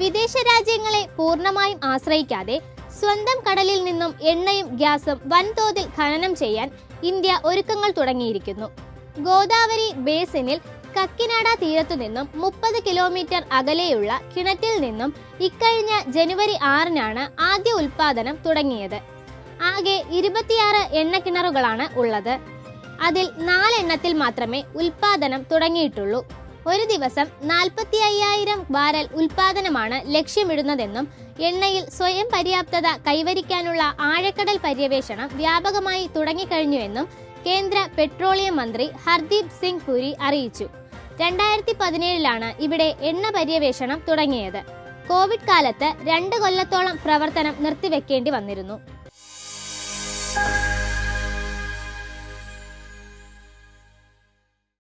വിദേശ രാജ്യങ്ങളെ പൂർണമായും ആശ്രയിക്കാതെ സ്വന്തം കടലിൽ നിന്നും എണ്ണയും ഗ്യാസും വൻതോതിൽ ഖനനം ചെയ്യാൻ ഇന്ത്യ ഒരുക്കങ്ങൾ തുടങ്ങിയിരിക്കുന്നു. ഗോദാവരി ബേസിനിൽ കക്കിനാട തീരത്തു നിന്നും മുപ്പത് കിലോമീറ്റർ അകലെയുള്ള കിണറ്റിൽ നിന്നും ഇക്കഴിഞ്ഞ ജനുവരി ആറിനാണ് ആദ്യ ഉൽപാദനം തുടങ്ങിയത്. ആകെ ഇരുപത്തിയാറ് എണ്ണക്കിണറുകളാണ് ഉള്ളത്. അതിൽ നാലെണ്ണത്തിൽ മാത്രമേ ഉൽപാദനം തുടങ്ങിയിട്ടുള്ളൂ. ഒരു ദിവസം നാൽപ്പത്തി അയ്യായിരം ബാരൽ ഉൽപാദനമാണ് ലക്ഷ്യമിടുന്നതെന്നും എണ്ണയിൽ സ്വയം പര്യാപ്തത കൈവരിക്കാനുള്ള ആഴക്കടൽ പര്യവേഷണം വ്യാപകമായി തുടങ്ങിക്കഴിഞ്ഞുവെന്നും കേന്ദ്ര പെട്രോളിയം മന്ത്രി ഹർദീപ് സിംഗ് പുരി അറിയിച്ചു. രണ്ടായിരത്തി പതിനേഴിലാണ് ഇവിടെ എണ്ണ പര്യവേഷണം തുടങ്ങിയത്. കോവിഡ് കാലത്ത് രണ്ട് കൊല്ലത്തോളം പ്രവർത്തനം നിർത്തിവെക്കേണ്ടി വന്നിരുന്നു.